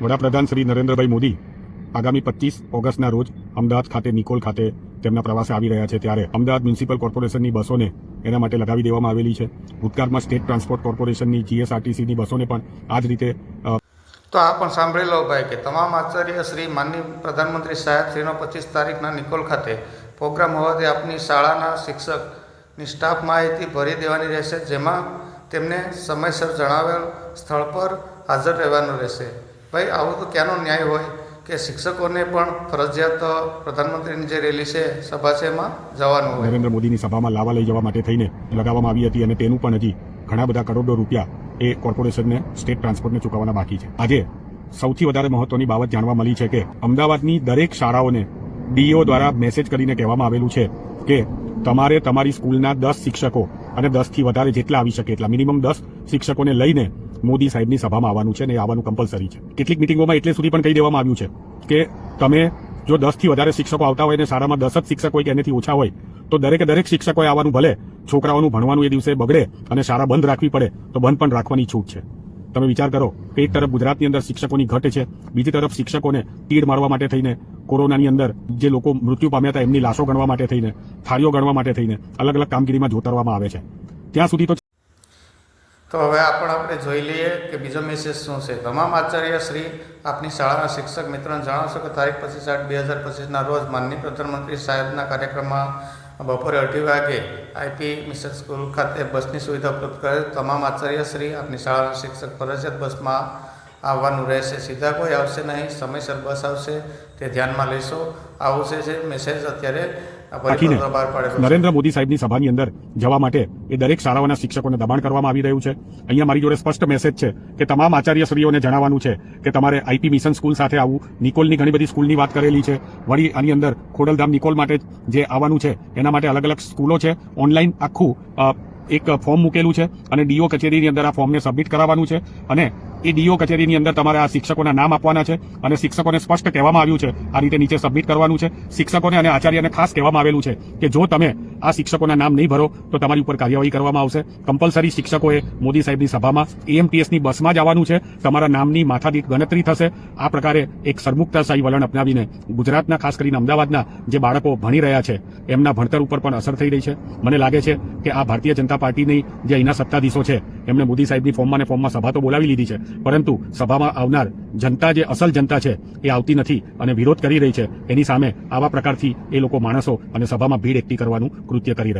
વડાપ્રધાન શ્રી નરેન્દ્રભાઈ મોદી આગામી પચીસ ઓગસ્ટના રોજ અમદાવાદ ખાતે નિકોલ ખાતે તેમના પ્રવાસે આવી રહ્યા છે ત્યારે અમદાવાદ મ્યુનિસિપલ કોર્પોરેશનની બસોને એના માટે લગાવી દેવામાં આવેલી છે. ભૂતકાળમાં સ્ટેટ ટ્રાન્સપોર્ટ કોર્પોરેશનની જીએસઆરટીસીની બસોને પણ આ જ રીતે તો આ પણ સાંભળી લો ભાઈ કે તમામ આચાર્ય શ્રી માનનીય પ્રધાનમંત્રી સાહેબ શ્રીનો પચીસ તારીખના નિકોલ ખાતે પ્રોગ્રામ હોવાથી આપની શાળાના શિક્ષકની સ્ટાફ માહિતી ભરી દેવાની રહેશે, જેમાં તેમને સમયસર જણાવેલ સ્થળ પર હાજર રહેવાનું રહેશે. ભાઈ, આવો તો ક્યાંનો ન્યાય હોય કે શિક્ષકોને પણ ફરજિયાત પ્રધાનમંત્રીની જે રેલી છે, સભા છે એમાં જવાનું હોય. નરેન્દ્ર મોદીની સભામાં લાવા લઈ જવા માટે થઈને લગાવવામાં આવી હતી અને તેનું પણ હજી ઘણા બધા કરોડો રૂપિયા એ કોર્પોરેશનને, સ્ટેટ ટ્રાન્સપોર્ટને ચૂકવવાના બાકી છે. આજે સૌથી વધારે મહત્વની બાબત જાણવા મળી છે કે અમદાવાદની દરેક શાળાઓને ડીઓ દ્વારા મેસેજ કરીને કહેવામાં આવેલું છે કે તમારે તમારી સ્કૂલના દસ શિક્ષકો અને દસથી વધારે જેટલા આવી શકે એટલા, મિનિમમ દસ શિક્ષકોને લઈને મોદી સાહેબની સભામાં આવવાનું છે અને એ આવવાનું કમ્પલસરી છે. કેટલીક મિટિંગોમાં એટલે સુધી પણ કહી દેવામાં આવ્યું છે કે તમે જો દસથી વધારે શિક્ષકો આવતા હોય અને શાળામાં દસ જ શિક્ષક હોય કે એનાથી ઓછા હોય, તો દરેકે દરેક શિક્ષકોએ આવવાનું ભલે, છોકરાઓનું ભણવાનું એ દિવસે બગડે અને શાળા બંધ રાખવી પડે, તો બંધ પણ રાખવાની છૂટ છે. તમે વિચાર કરો કે એક તરફ ગુજરાતની અંદર શિક્ષકોની ઘટ છે, બીજી તરફ શિક્ષકોને તીડ મારવા માટે થઈને, કોરોનાની અંદર જે લોકો મૃત્યુ પામ્યા હતા એમની લાશો ગણવા માટે થઈને, થાળીઓ ગણવા માટે થઈને અલગ અલગ કામગીરીમાં જોતરવામાં આવે છે. ત્યાં સુધી તો તો હવે આપણે આપણે જોઈ લઈએ કે બીજો મેસેજ શું છે. તમામ આચાર્ય શ્રી આપની શાળાના શિક્ષક મિત્રોને જણાવશો કે તારીખ પચીસ આઠ બે હજાર પચીસના રોજ માનનીય પ્રધાનમંત્રી સાહેબના કાર્યક્રમમાં બપોરે અઢી વાગે આઈપી મિશન સ્કૂલ ખાતે બસની સુવિધા ઉપલબ્ધ કરે તમામ આચાર્ય શ્રી આપની શાળાના શિક્ષક ફરજિયાત બસમાં આવવાનું રહેશે. સીધા કોઈ આવશે નહીં. સમયસર બસ આવશે. તે ધ્યાનમાં લેશો. આવું છે મેસેજ અત્યારે. નરેન્દ્ર મોદી સાહેબની સભાની અંદર જવા માટે એ દરેક શાળાઓના શિક્ષકોને દબાણ કરવામાં આવી રહ્યું છે. અહીંયા મારી જોડે સ્પષ્ટ મેસેજ છે કે તમામ આચાર્યશ્રીઓને જણાવવાનું છે કે તમારે આઈપી મિશન સ્કૂલ સાથે આવવું નિકોલની ઘણી બધી સ્કૂલની વાત કરેલી છે. વળી આની અંદર ખોડલધામ નિકોલ માટે જે આવવાનું છે એના માટે અલગ અલગ સ્કૂલો છે. ઓનલાઈન આખું એક ફોર્મ મૂકેલું છે અને ડીઓ કચેરીની અંદર આ ફોર્મને સબમિટ કરાવવાનું છે. અને એ ડીઓ કચેરીની અંદર તમારે આ શિક્ષકોના નામ આપવાના છે અને શિક્ષકોને સ્પષ્ટ કહેવામાં આવ્યું છે. આ રીતે નીચે સબમિટ કરવાનું છે. શિક્ષકોને અને આચાર્યને ખાસ કહેવામાં આવેલું છે કે જો તમે આ શિક્ષકોના નામ નહીં ભરો, તો તમારી ઉપર કાર્યવાહી કરવામાં આવશે. કમ્પલસરી શિક્ષકોએ મોદી સાહેબની સભામાં એએમટીએસની બસમાં જ આવવાનું છે. તમારા નામની માથાદીઠ ગણતરી થશે. આ પ્રકારે એક સરમુક્તાશાહી વલણ અપનાવીને ગુજરાતના, ખાસ કરીને અમદાવાદના, જે બાળકો ભણી રહ્યા છે, એમના ભણતર ઉપર પણ અસર થઈ રહી છે. મને લાગે છે કે આ ભારતીય જનતા પાર્ટીની જે અહીંના સત્તાધીશો છે, એમણે મોદી સાહેબની ફોર્મમાં ને ફોર્મમાં સભા તો બોલાવી લીધી છે. પરંતુ સભામાં આવનાર જનતા જે અસલ જનતા છે, એ આવતી નથી અને વિરોધ કરી રહી છે. એની સામે આવા પ્રકારથી એ લોકો માણસો અને સભામાં ભીડ એકઠી કરવાનું કૃત્ય કરી રહ્યા